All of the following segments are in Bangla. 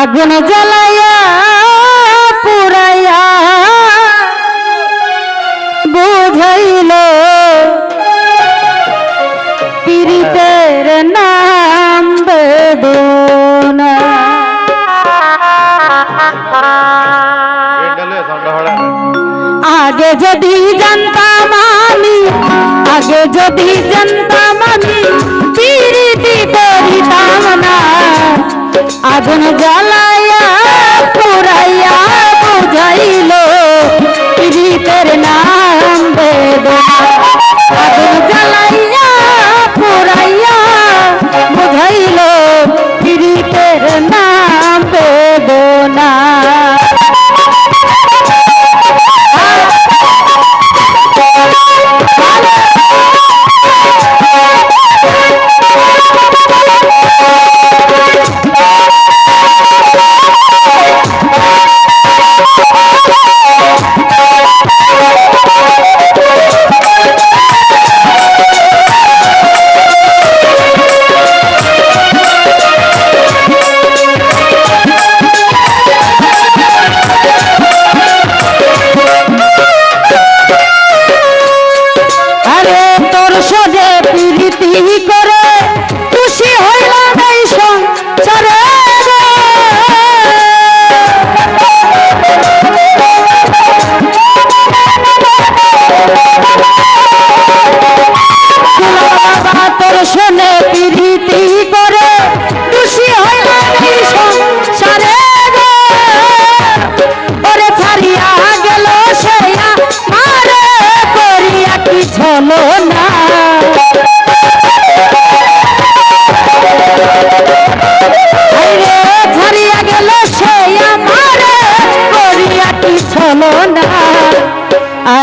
আগুন জ্বালাইয়া, পুরাইয়া বুঝাইল পীড়িতের নাম বেদনা। আগে যদি জানতাম আমি, আগে যদি জানতাম আমি আগুন জ্বালা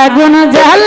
আগুন জ্বাল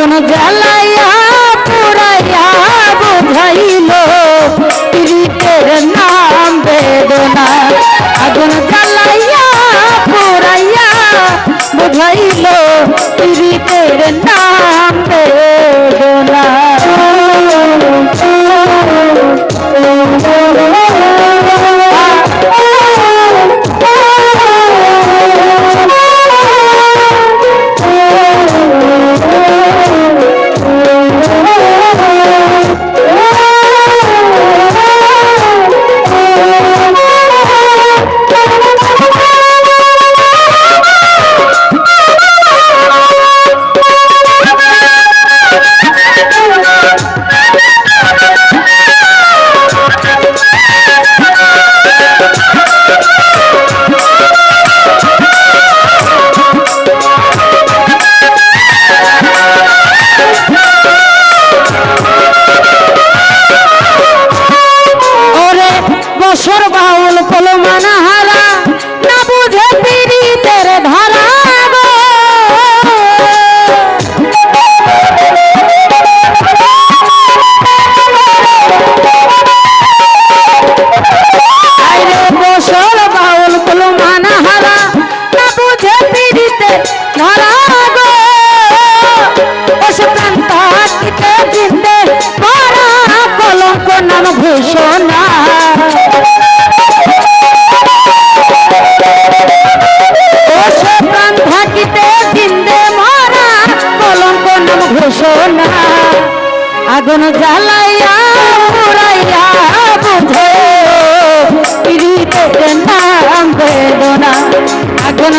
আগুন জ্বালাইয়া পুরাইয়া বুঝাইল পীড়িতের নাম বেদনা। আগুন জ্বালাইয়া পুরাইয়া বুঝাইল পীড়িতের নাম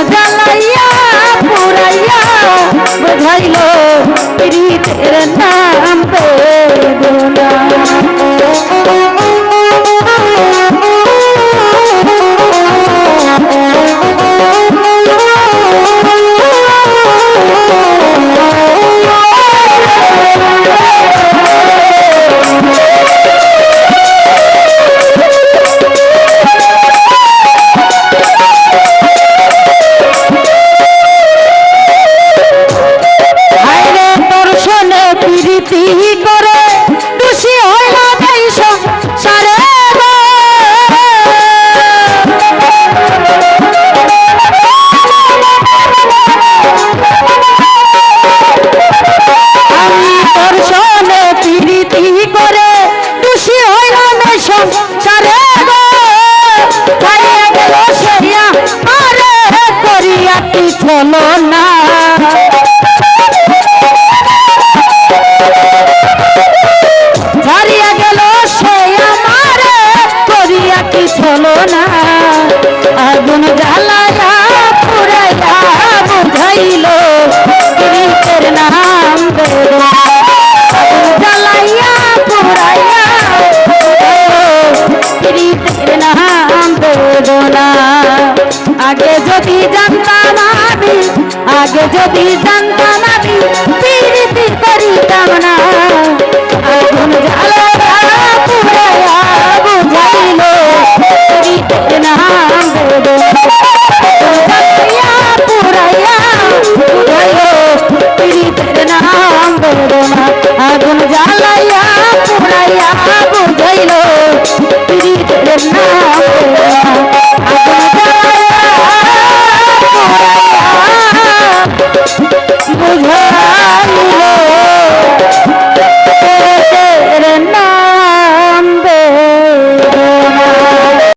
জ্বালাইয়া পুরাইয়া বোঝাইল প্রীতের নাম বেদনা আগুন জ্বালায়া পুরাইয়া বুঝাইল প্রীতের নাম আগুন জ্বালাইয়া পুরাইয়া প্রীতের নাম বেদনা আগে যদি জানতাম আমি, আগে যদি জানতাম আমি প্রীতি করিতাম না।